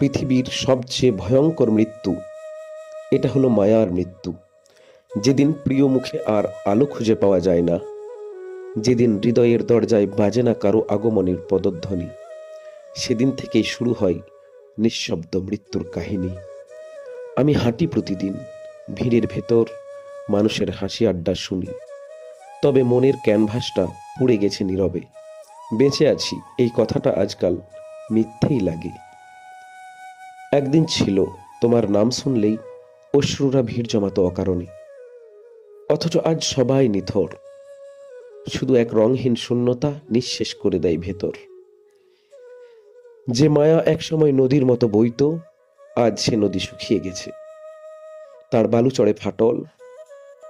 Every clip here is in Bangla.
পৃথিবীর সবচেয়ে ভয়ঙ্কর মৃত্যু। এটা হলো মায়ার মৃত্যু। যেদিন প্রিয় মুখে আর আলো খুঁজে পাওয়া যায় না, যেদিন হৃদয়ের দরজায় বাজে না কারও আগমনের পদধ্বনি, সেদিন থেকেই শুরু হয় নিঃশব্দ মৃত্যুর কাহিনী। আমি হাঁটি প্রতিদিন, ভিড়ের ভেতর মানুষের হাসি আড্ডা শুনি। তবে মনের ক্যানভাসটা পুড়ে গেছে নীরবে। বেঁচে আছি, এই কথাটা আজকাল মিথ্যেই লাগে। একদিন ছিল, তোমার নাম শুনলেই অশ্রুরা ভিড় জমাতো অকারণে। অথচ আজ সবাই নিথর। শুধু এক রংহীন শূন্যতা নিঃশেষ করে দেয় ভেতর। যে মায়া একসময় নদীর মতো বইত, আজ সে নদী শুকিয়ে গেছে। তার বালু চড়ে ফাটল,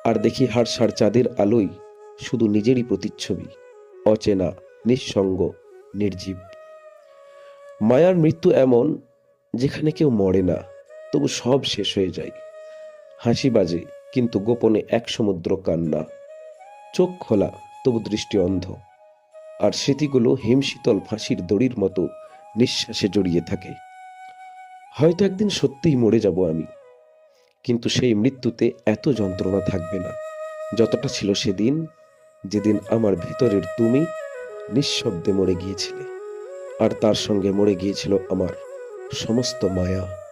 আর দেখি হাড়সার চাঁদের আলোই শুধু নিজেরই প্রতিচ্ছবি, অচেনা, নিঃসঙ্গ, নির্জীব। মায়ার মৃত্যু এমন যেখানে কেউ মরে না, তবু সব শেষ হয়ে যায়। হাসি বাজে, কিন্তু গোপনে এক সমুদ্র কান্না। চোখ খোলা, তবু দৃষ্টি অন্ধ। আর স্মৃতিগুলো হিমশীতল ফাঁসির দড়ির মতো নিঃশ্বাসে জড়িয়ে থাকে। হয়তো একদিন সত্যিই মরে যাব আমি, কিন্তু সেই মৃত্যুতে এত যন্ত্রণা থাকবে না। যতটা ছিল সেদিন, যেদিন আমার ভেতরের তুমি নিঃশব্দে মরে গিয়েছিলে। আর তার সঙ্গে মরে গিয়েছিল আমার সমস্ত মায়া